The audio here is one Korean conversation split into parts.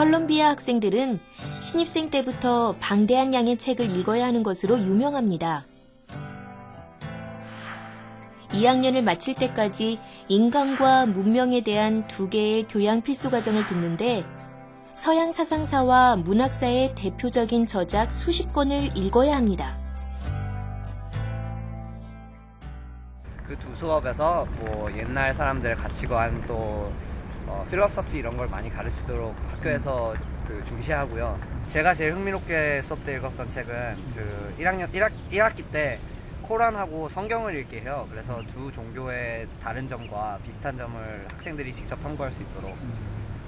컬럼비아 학생들은 신입생 때부터 방대한 양의 책을 읽어야 하는 것으로 유명합니다. 2학년을 마칠 때까지 인간과 문명에 대한 두 개의 교양 필수 과정을 듣는데 서양 사상사와 문학사의 대표적인 저작 수십 권을 읽어야 합니다. 그 두 수업에서 뭐 옛날 사람들의 가치관 또 어, 필로소피 이런 걸 많이 가르치도록 학교에서 그 중시하고요. 제가 제일 흥미롭게 수업 때 읽었던 책은 그 1학년 1학, 1학기 때 코란하고 성경을 읽게 해요. 그래서 두 종교의 다른 점과 비슷한 점을 학생들이 직접 탐구할 수 있도록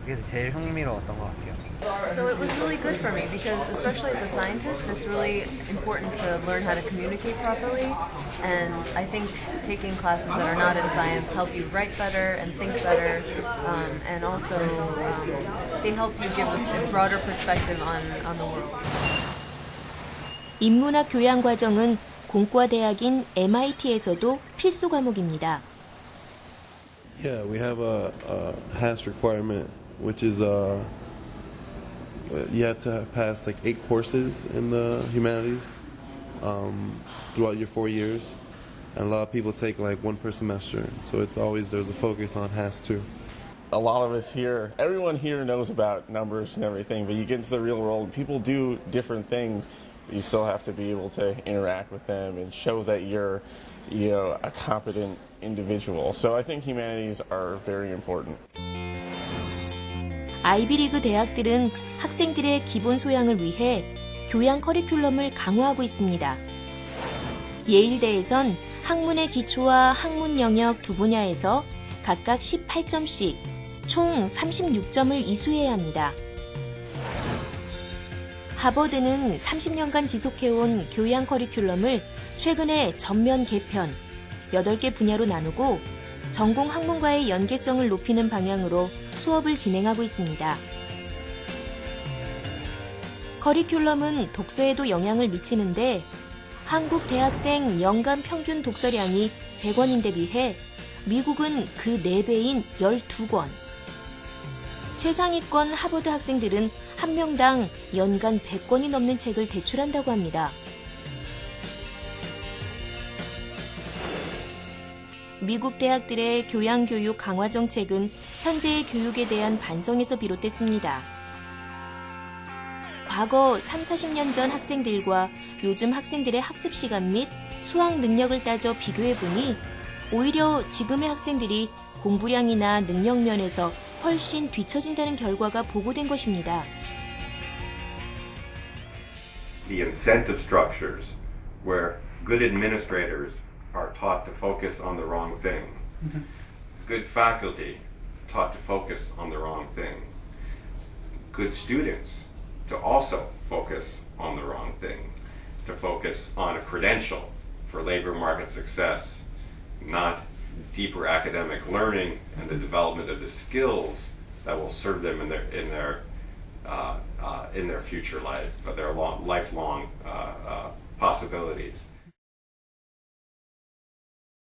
그게 제일 흥미로웠던 것 같아요. So it was really good for me because, especially as a scientist, it's really important to learn how to communicate properly. And I think taking classes that are not in science help you write better and think better, um, and also um, they help you give a, a broader perspective on, on the world. 인문학 교양 과정은 공과 대학인 MIT에서도 필수 과목입니다. Yeah, we have a, a HAS requirement, which is uh, you have to pass like eight courses in the humanities um, throughout your four years, and a lot of people take like one per semester. So it's always there's a focus on HAS to. a lot of us here, everyone here knows about numbers and everything, but you get into the real world, people do different things. You still have to be able to interact with them and show that you're, you know, a competent individual. So I think humanities are very important. 아이비리그 대학들은 학생들의 기본 소양을 위해 교양 커리큘럼을 강화하고 있습니다. 예일대에선 학문의 기초와 학문 영역 두 분야에서 각각 18점씩 총 36점을 이수해야 합니다. 하버드는 30년간 지속해온 교양 커리큘럼을 최근에 전면 개편, 8개 분야로 나누고 전공 학문과의 연계성을 높이는 방향으로 수업을 진행하고 있습니다. 커리큘럼은 독서에도 영향을 미치는데 한국 대학생 연간 평균 독서량이 3권인데 비해 미국은 그 4배인 12권. 최상위권 하버드 학생들은 한 명당 연간 100권이 넘는 책을 대출한다고 합니다. 미국 대학들의 교양 교육 강화 정책은 현재의 교육에 대한 반성에서 비롯됐습니다. 과거 3, 40년 전 학생들과 요즘 학생들의 학습 시간 및 수학 능력을 따져 비교해 보니 오히려 지금의 학생들이 공부량이나 능력 면에서 훨씬 뒤처진다는 결과가 보고된 것입니다. the incentive structures where good administrators are taught to focus on the wrong thing. Good faculty taught to focus on the wrong thing. Good students to also focus on the wrong thing, to focus on a credential for labor market success, not deeper academic learning and the development of the skills that will serve them in their in their uh, uh, in their future life, uh, their long, lifelong uh, uh, possibilities.